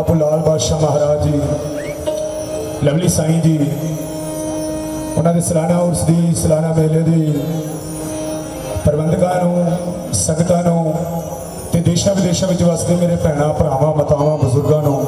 ਬਾਪੂ ਲਾਲ ਬਾਦਸ਼ਾਹ ਮਹਾਰਾਜ ਜੀ, ਲਵਲੀ ਸਾਈਂ ਜੀ, ਉਹਨਾਂ ਦੇ ਸਲਾਨਾ ਉਰਸ ਦੀ, ਸਲਾਨਾ ਮੇਲੇ ਦੀ ਪ੍ਰਬੰਧਕਾਂ ਨੂੰ, ਸੰਗਤਾਂ ਨੂੰ ਤੇ ਦੇਸ਼ਾਂ ਵਿਦੇਸ਼ਾਂ ਵਿੱਚ ਵਸਦੇ ਮੇਰੇ ਭੈਣਾਂ, ਭਰਾਵਾਂ, ਮਾਤਾਵਾਂ, ਬਜ਼ੁਰਗਾਂ ਨੂੰ,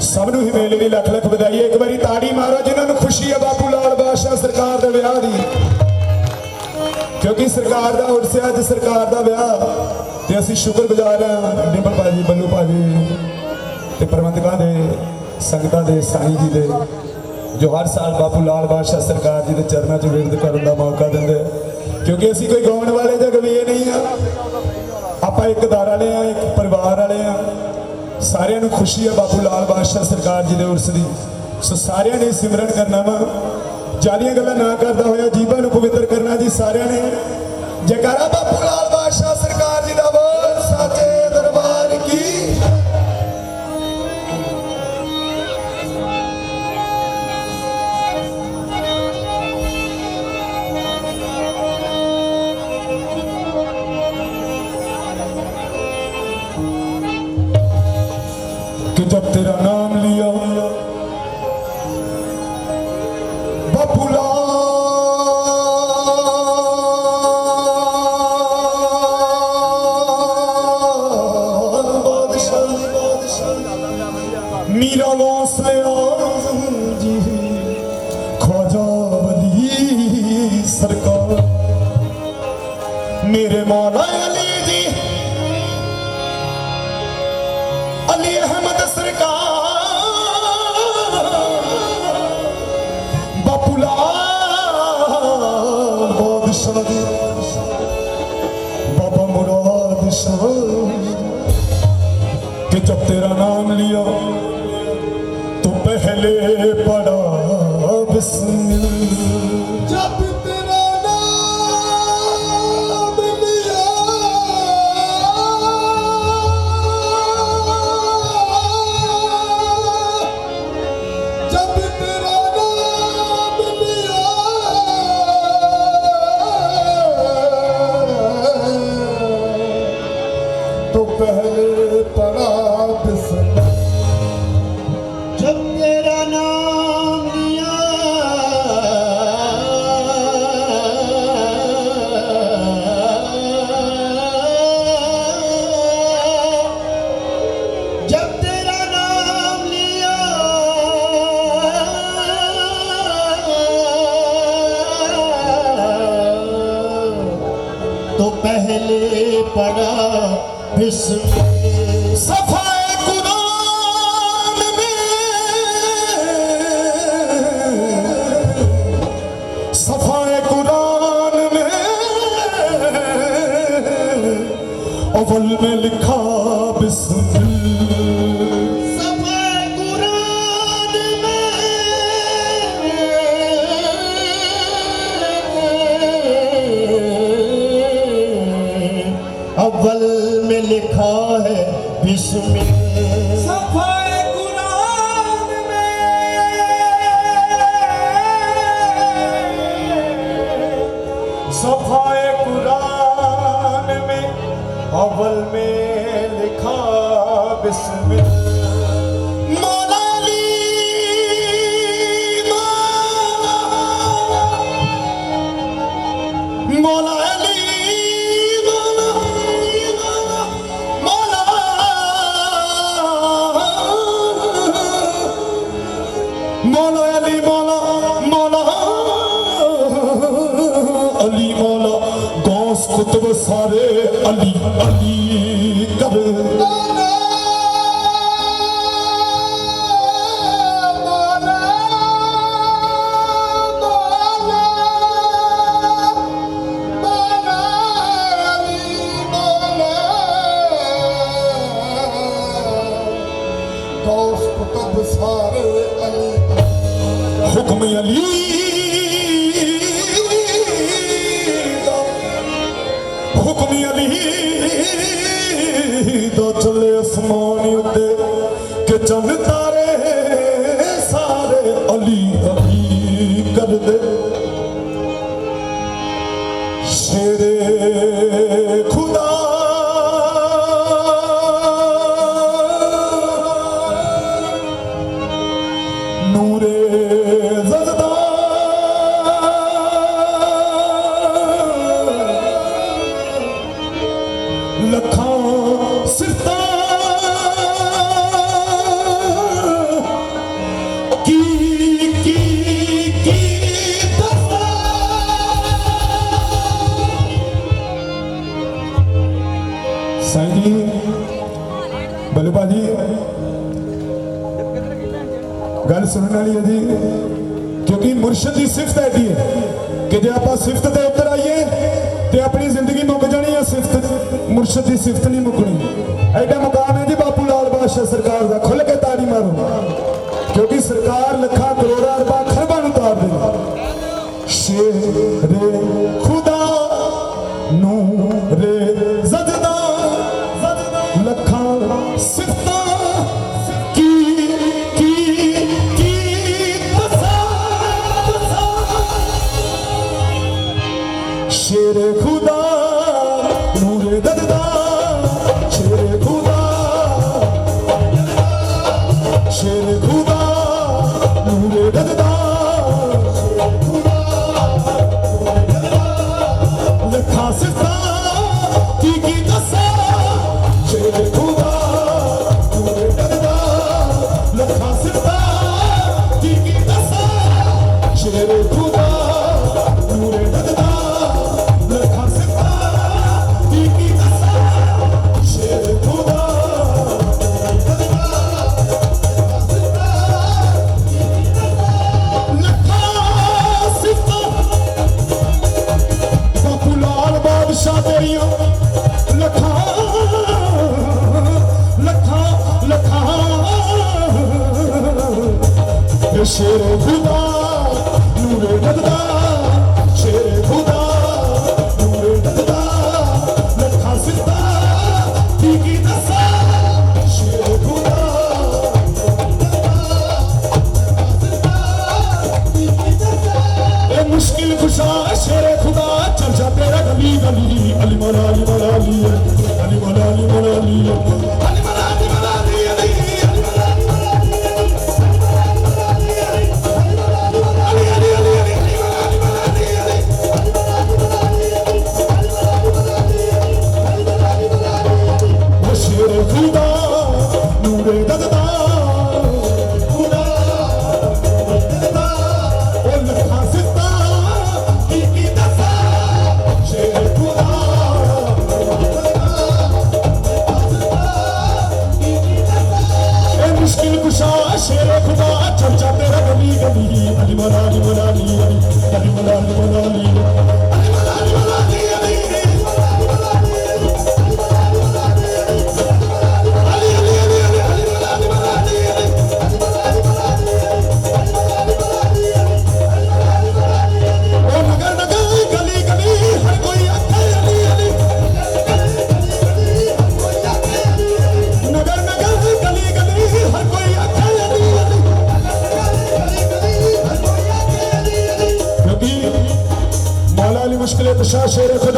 ਸਭ ਨੂੰ ਹੀ ਮੇਲੇ ਦੀ ਲੱਖ ਲੱਖ ਵਧਾਈ। ਹੈ ਇੱਕ ਵਾਰੀ ਤਾੜੀ ਮਾਰੋ, ਜਿਨ੍ਹਾਂ ਨੂੰ ਖੁਸ਼ੀ ਹੈ ਬਾਪੂ ਲਾਲ ਬਾਦਸ਼ਾਹ ਸਰਕਾਰ ਦੇ ਵਿਆਹ ਦੀ। ਕਿਉਂਕਿ ਸਰਕਾਰ ਦਾ ਉਰਸਿਆ ਅੱਜ ਸਰਕਾਰ ਦਾ ਵਿਆਹ, ਤੇ ਅਸੀਂ ਸ਼ੁਕਰਗੁਜ਼ਾਰ ਹਾਂ। ਡਿੰਪਲ ਭਾਜੀ, ਬੱਲੂ ਭਾਜੀ ਤੇ ਪ੍ਰਬੰਧਕਾਂ ਦੇ, ਸੰਗਤਾਂ ਦੇ, ਸਾਈਂ ਜੀ ਦੇ, ਜੋ ਹਰ ਸਾਲ ਬਾਪੂ ਲਾਲ ਬਾਦਸ਼ਾਹ ਸਰਕਾਰ ਜੀ ਦੇ ਚਰਨਾਂ 'ਚ ਵਿਰਦ ਕਰਨ ਦਾ ਮੌਕਾ ਦਿੰਦੇ ਕਿਉਂਕਿ ਅਸੀਂ ਕੋਈ ਗਾਉਣ ਵਾਲੇ ਜਾਂ ਗਵੀਏ ਨਹੀਂ ਆ। ਆਪਾਂ ਇੱਕ ਦਰ ਵਾਲੇ ਆ, ਇੱਕ ਪਰਿਵਾਰ ਵਾਲੇ ਆ। ਸਾਰਿਆਂ ਨੂੰ ਖੁਸ਼ੀ ਆ ਬਾਪੂ ਲਾਲ ਬਾਦਸ਼ਾਹ ਸਰਕਾਰ ਜੀ ਦੇ ਉਰਸ ਦੀ। ਸੋ ਸਾਰਿਆਂ ਨੇ ਸਿਮਰਨ ਕਰਨਾ ਵਾ। ਜਾਲੀਆਂ ਗੱਲਾਂ ਨਾ ਕਰਦਾ ਹੋਇਆ ਜੀਵਾਂ ਨੂੰ ਪਵਿੱਤਰ ਕਰਨਾ ਜੀ ਸਾਰਿਆਂ ਨੇ। ਜੈਕਾਰਾ ਬਾਪੂ ਲਾਲ जब तेरा नाम लिया बपुला मीरा लौसले जी ख्वाजा वली सरकार मेरे मौला अली जी अली जब तेरा नाम लिया तो पहले पड़ा बिस्मिल्लाह तो पहले पड़ा बिस्मिल्लाह अव्वल में लिखा बिस्मिल्लाह सफाए कुरान में अव्वल में लिखा है बिस्मिल्लाह ਅਲੀ ਮੌਲਾ ਗੌਸ ਕੁਤਬ ਸਾਰੇ ਅਲੀ ਅਲੀ ਕਰ। ਸਾਰੇ ਅਲੀ ਹੁਕਮ ਅਲੀ ਅਸਮਾਨ ਉੱਤੇ ਕਿ ਚੰਨ ਤਾਰੇ ਸਾਰੇ ਅਲੀ ਅਲੀ ਕਰਦੇ ਸ਼ੇਰੇ ਖੁਦਾ ਨੂਰੇ ਜ਼ਜ਼ਦਾ ਸਾਈਂ ਜੀ। ਬੱਲੇ ਭਾਜੀ। ਗੱਲ ਸੁਣਨ ਵਾਲੀ ਹੈ ਜੀ। ਕਿਉਂਕਿ ਮੁਰਸ਼ਿਦ ਦੀ ਸਿਫਤ ਐਡੀ ਹੈ ਕਿ ਜੇ ਆਪਾਂ ਸਿਫਤ ਤੇ ਉੱਤਰ ਆਈਏ ਤੇ ਆਪਣੀ ਜ਼ਿੰਦਗੀ ਮੁੱਕ ਜਾਣੀ ਹੈ ਸਿਫਤ। ਮੁਰਸ਼ਿਦ ਦੀ ਸਿਫਤ ਨਹੀਂ ਮੁੱਕਣੀ। ਐਡਾ Hallelujah. বিশ্বাস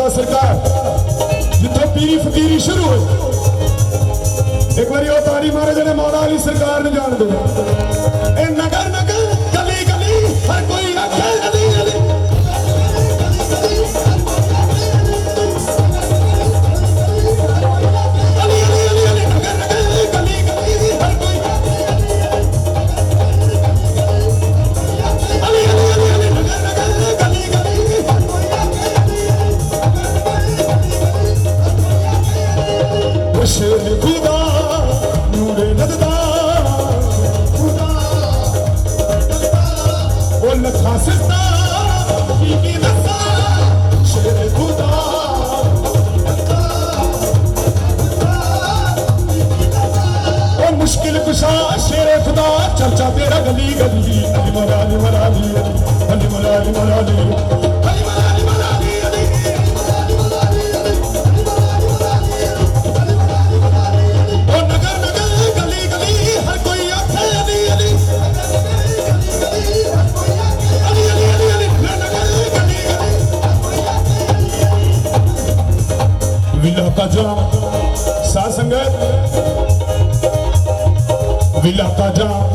ਦਿਲ ਕੁਸ਼ਾ ਸ਼ੇਰ ਖੁਦਾ ਚਰਚਾ ਤੇਰਾ ਗਲੀ ਗਲੀ ਅਲੀ ਮਰਾਲੀ ਮਰਾਲੀ ਅਲੀ ਮਰਾਲੀ ਮਰਾਲੀ। Villa Taja